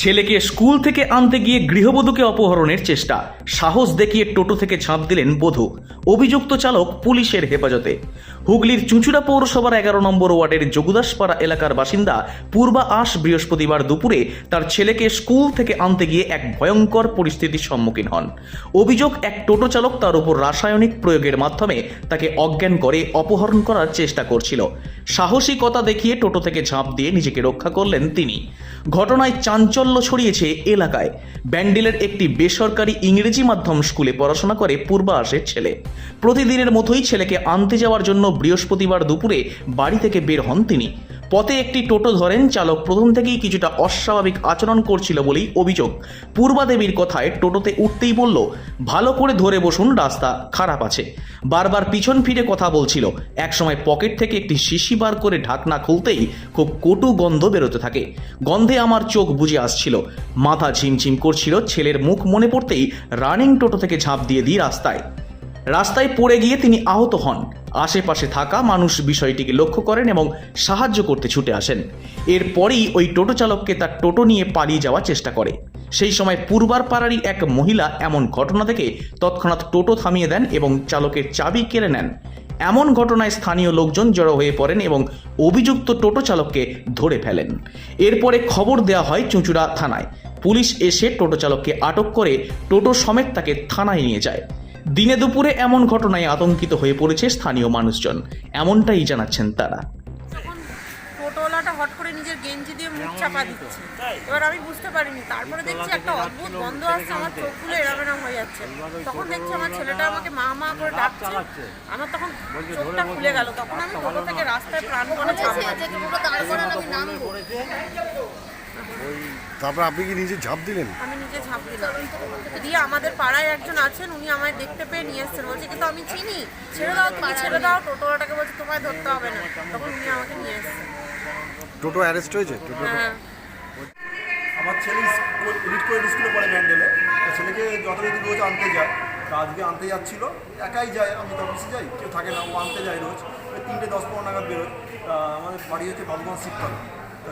ছেলেকে স্কুল থেকে আনতে গিয়ে গৃহবধূকে অপহরণের চেষ্টা। সাহস দেখিয়ে টোটো থেকে ঝাঁপ দিলেন বধূ। অভিযুক্ত চালক পুলিশের হেফাজতে। হুগলির চুঁচুড়া পৌরসভার এগারো নম্বর ওয়ার্ডের যোগুদাসপাড়া এলাকার বাসিন্দা পূর্বা আশ বৃহস্পতিবার দুপুরে তার ছেলেকে স্কুল থেকে আনতে গিয়ে এক ভয়ঙ্কর পরিস্থিতির সম্মুখীন হন। অভিযোগ, এক টোটো চালক তার উপর রাসায়নিক প্রয়োগের মাধ্যমে তাকে অজ্ঞান করে অপহরণ করার চেষ্টা করছিল। সাহসিকতা দেখিয়ে টোটো থেকে ঝাঁপ দিয়ে নিজেকে রক্ষা করলেন তিনি। ঘটনায় চাঞ্চল্য ছড়িয়েছে এলাকায়। ব্যান্ডেলের একটি বেসরকারি ইংরেজি মাধ্যম স্কুলে পড়াশোনা করে পূর্বাসের ছেলে। প্রতিদিনের মতোই ছেলেকে আনতে যাওয়ার জন্য বৃহস্পতিবার দুপুরে বাড়ি থেকে বের হন তিনি। পথে একটি টোটো ধরেন চালক প্রথম থেকেই কিছুটা অস্বাভাবিক আচরণ করছিল বলেই অভিযোগ। পূর্বাদেবীর কথায় টোটোতে উঠতেই বলল, ভালো করে ধরে বসুন, রাস্তা খারাপ আছে। বারবার পিছন ফিরে কথা বলছিল। একসময় পকেট থেকে একটি শিশি বার করে ঢাকনা খুলতেই খুব কটু গন্ধ বেরোতে থাকে। গন্ধে আমার চোখ বুঝে আসছিল। মাথা ঝিমঝিম করছিল, ছেলের মুখ মনে পড়তেই রানিং টোটো থেকে ঝাঁপ দিয়ে দিই রাস্তায়। রাস্তায় পড়ে গিয়ে তিনি আহত হন। আশেপাশে থাকা মানুষ বিষয়টিকে লক্ষ্য করেন এবং সাহায্য করতে ছুটে আসেন। এরপরেই ওই টোটো চালককে তার টোটো নিয়ে পালিয়ে যাওয়ার চেষ্টা করে। সেই সময় পূর্বার পাড়ারই এক মহিলা এমন ঘটনা থেকে তৎক্ষণাৎ টোটো থামিয়ে দেন এবং চালকের চাবি কেড়ে নেন। এমন ঘটনায় স্থানীয় লোকজন জড়ো হয়ে পড়েন এবং অভিযুক্ত টোটো চালককে ধরে ফেলেন। এরপরে খবর দেওয়া হয় চুঁচুড়া থানায়। পুলিশ এসে টোটো চালককে আটক করে টোটো সমেত তাকে থানায় নিয়ে যায়। দিনে দুপুরে এমন ঘটনায় আতঙ্কিত হয়ে পড়েছে স্থানীয় মানুষজন। এমনটাই জানাচ্ছেন তারা। টোটোওয়ালাটা হট করে নিজের গেঞ্জি দিয়ে মুখ চাপা দিচ্ছে এবার আমি বুঝতে পারিনি। তারপরে দেখছি একটা অদ্ভুত গন্ধ আসছে আমার চোখগুলো হয়ে যাচ্ছে। তখন দেখছি আমার ছেলেটা আমাকে মা মা করে ডাকছে। আমার তখন চোখটা খুলে গেল। তখন আমি টোটো থেকে রাস্তায় ঝাঁপ মারি। তারপর আপনি কি নিজে ঝাঁপ দিলেন? আমি নিজে ঝাঁপ দিলাম। দিয়ে আমাদের পাড়ায় একজন আছেন উনি আমায় দেখতে পেয়ে নিয়ে এসছেন। বলছে কিন্তু আমি চিনি। ছেড়ে দাও তুমি ছেড়ে দাও টোটোওয়ালাটাকে বলছে তোমায় ধরতে হবে না। তখন উনি আমাকে নিয়ে এসছেন। টোটো অ্যারেস্ট হয়েছে? টোটো হ্যাঁ। আমার ছেলে এডিট করে স্কুলে পড়ে ব্যান্ডেলে। তো ছেলেকে যথারীতি রোজ আনতে যায়। তা আজকে আনতে যাচ্ছিল। একাই যায় আমি তো অফিসে যাই কেউ থাকে না ও আনতে যায় রোজ। ওই তিনটে দশ পনেরো নাগাদ বেরোয়। তা আমাদের বাড়ি হচ্ছে বাবুগঞ্জ শিবতলা।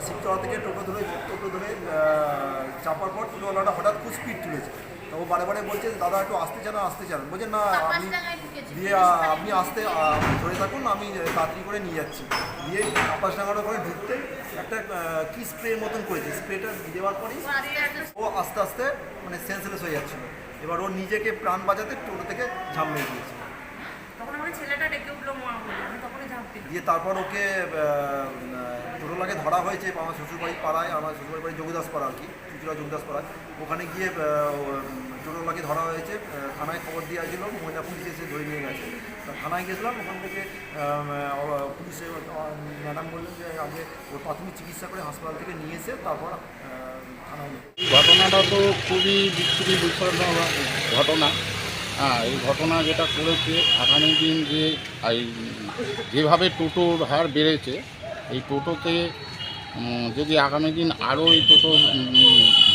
শিবতলা থেকে টোটো ধরে টোটো ধরে চাপার পর টোটোওয়ালাটা হঠাৎ খুব স্পিড তুলেছে। তো ও বারে বারে বলছে দাদা একটু আসতে চান আসতে চান। বলছে না আপনি দিয়ে আপনি আসতে ধরে থাকুন আমি তাড়াতাড়ি করে নিয়ে যাচ্ছি। দিয়ে আপাস ডাঙ্গাটা করে ঢুকতে একটা কি স্প্রের মতন করেছে। স্প্রেটা দেওয়ার পরেই ও আস্তে আস্তে মানে সেন্সলেস হয়ে যাচ্ছিল। এবার ও নিজেকে প্রাণ বাঁচাতে টোটো থেকে ঝাঁপ মেরে দিয়েছে। তখন ছেলেটা ডেকে উঠল মা বলে আমি তখনই ঝাঁপ দিই দিয়ে তারপর ওকে টোটোলাকে ধরা হয়েছে আমার শ্বশুরবাড়ি পাড়ায় আমার শ্বশুরবাড়ি বাড়ি যোগদাস পাড়া আর কি চুচুড়া যোগদাস পাড়ায়। ওখানে গিয়ে টোটোলাকে ধরা হয়েছে থানায় খবর দেওয়া হয়েছিল মহিলা পুলিশ এসে ধরে নিয়ে গেছে। তা থানায় গেছিলাম ওখান থেকে পুলিশে ম্যাডাম বললেন যে আগে ওর প্রাথমিক চিকিৎসা করে হাসপাতাল থেকে নিয়ে এসে তারপর থানায় ঘটনাটা তো খুবই বিচ্ছিরি বিষণ্ণ ঘটনা। হ্যাঁ এই ঘটনা যেটা করেছে আগামী দিন যে এই যেভাবে টোটোর হার বেড়েছে এই টোটোতে যদি আগামী দিন আরও এই টোটো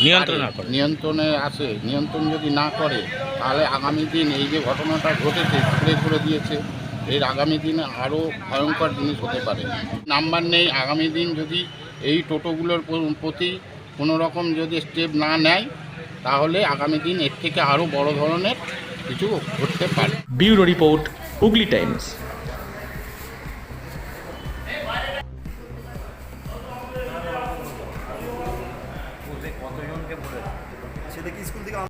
নিয়ন্ত্রণ নিয়ন্ত্রণে আসে নিয়ন্ত্রণ যদি না করে তাহলে আগামী দিন এই যে ঘটনাটা ঘটেছে স্প্রে করে দিয়েছে এর আগামী দিনে আরও ভয়ঙ্কর জিনিস হতে পারে। নাম্বার নেই আগামী দিন যদি এই টোটোগুলোর প্রতি কোনো রকম যদি স্টেপ না নেয় তাহলে আগামী দিন এর থেকে আরও বড় ধরনের কিছু ঘটতে পারে। Bureau report Hooghly times. School থেকে